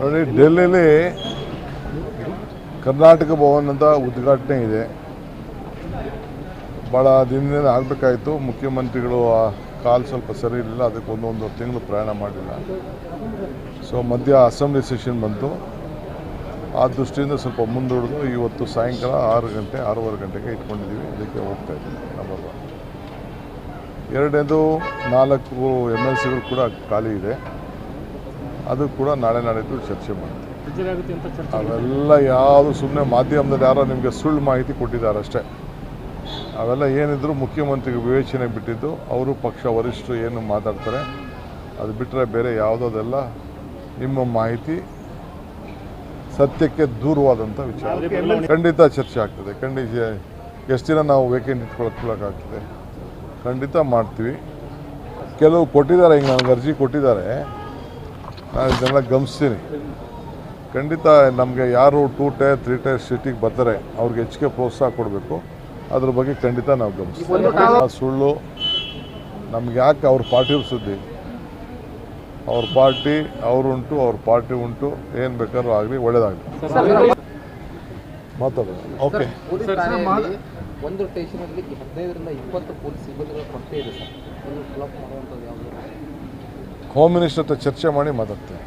ನೋಡಿ, ಡೆಲ್ಲಿಲಿ ಕರ್ನಾಟಕ ಭವನ್ ಅಂತ ಉದ್ಘಾಟನೆ ಇದೆ. ಭಾಳ ದಿನದಿಂದ ಆಗಬೇಕಾಯಿತು. ಮುಖ್ಯಮಂತ್ರಿಗಳು ಆ ಕಾಲು ಸ್ವಲ್ಪ ಸರಿ ಇರಲಿಲ್ಲ. ಅದಕ್ಕೆ ಒಂದು ಒಂದು ತಿಂಗಳು ಪ್ರಯಾಣ ಮಾಡಲಿಲ್ಲ ಸೊ ಮಧ್ಯ ಅಸೆಂಬ್ಲಿ ಸೆಷನ್ ಬಂತು. ಆ ದೃಷ್ಟಿಯಿಂದ ಸ್ವಲ್ಪ ಮುಂದೂಡಿದು ಇವತ್ತು ಸಾಯಂಕಾಲ ಆರು ಗಂಟೆ, ಆರೂವರೆ ಗಂಟೆಗೆ ಇಟ್ಕೊಂಡಿದ್ದೀವಿ. ಅದಕ್ಕೆ ಹೋಗ್ತಾ ಇದ್ದೀವಿ. ನಂಬರ್ ಒನ್ ಎರಡನೇದು ನಾಲ್ಕು ಎಂ ಎಲ್ ಸಿಗಳು ಕೂಡ ಖಾಲಿ ಇದೆ. ಅದು ಕೂಡ ನಾಳೆ ನಾಡಿದ್ದು ಚರ್ಚೆ ಮಾಡ್ತೀವಿ ಅವೆಲ್ಲ ಯಾವುದು ಸುಮ್ಮನೆ ಮಾಧ್ಯಮದಲ್ಲಿ ಯಾರೋ ನಿಮಗೆ ಸುಳ್ಳು ಮಾಹಿತಿ ಕೊಟ್ಟಿದ್ದಾರೆ ಅಷ್ಟೇ ಅವೆಲ್ಲ ಏನಿದ್ರು ಮುಖ್ಯಮಂತ್ರಿಗೆ ವಿವೇಚನೆ ಬಿಟ್ಟಿದ್ದು ಅವರು ಪಕ್ಷ ವರಿಷ್ಠರು ಏನು ಮಾತಾಡ್ತಾರೆ ಅದು ಬಿಟ್ಟರೆ ಬೇರೆ ಯಾವುದೋದೆಲ್ಲ ನಿಮ್ಮ ಮಾಹಿತಿ ಸತ್ಯಕ್ಕೆ ದೂರವಾದಂಥ ವಿಚಾರ. ಖಂಡಿತ ಚರ್ಚೆ ಆಗ್ತದೆ. ಖಂಡಿತ ಎಷ್ಟು ದಿನ ನಾವು ವೇಕೆಂಟ್ ಇಟ್ಕೊಳಕ್ಕಾಗ್ತದೆ ಖಂಡಿತ ಮಾಡ್ತೀವಿ. ಕೆಲವು ಕೊಟ್ಟಿದ್ದಾರೆ ಹಿಂಗೆ ನನಗೆ ಅರ್ಜಿ ಕೊಟ್ಟಿದ್ದಾರೆ. ನಾನು ಇದನ್ನೆಲ್ಲ ಗಮನಿಸ್ತೀನಿ. ಖಂಡಿತ ನಮಗೆ ಯಾರು ಟೂ ಟೈರ್ ತ್ರೀ ಟೈರ್ ಸಿಟಿಗೆ ಬರ್ತಾರೆ ಅವ್ರಿಗೆ ಹೆಚ್ಚಿಗೆ ಪ್ರೋತ್ಸಾಹ ಕೊಡಬೇಕು. ಅದ್ರ ಬಗ್ಗೆ ಖಂಡಿತ ನಾವು ಗಮನಿಸ್ತೀವಿ. ಸುಳ್ಳು ನಮ್ಗೆ ಯಾಕೆ ಅವ್ರ ಪಾರ್ಟಿ ಸುದ್ದಿ? ಅವ್ರ ಪಾರ್ಟಿ ಅವರುಂಟು ಅವ್ರ ಪಾರ್ಟಿ ಉಂಟು ಏನು ಬೇಕಾದ್ರೂ ಆಗಲಿ ಒಳ್ಳೇದಾಗಲಿ. ಮಾತಾಡೋದು ಓಕೆ. ಒಂದು ಸ್ಟೇಷನಲ್ಲಿ ಹದಿನೈದರಿಂದ ಇಪ್ಪತ್ತು ಪೊಲೀಸ್ ಸಿಬ್ಬಂದಿಗಳ ಕೊರತೆ ಇದೆ ಸರ್ ಇದು ಫಾಲೋಅಪ್ ಮಾಡುವಂಥದ್ದು ಯಾವುದು ಹೋಮ್ ಮಿನಿಸ್ಟರ್ ಹತ್ರ ಚರ್ಚೆ ಮಾಡಿ ಮಾತಾಡ್ತೀನಿ.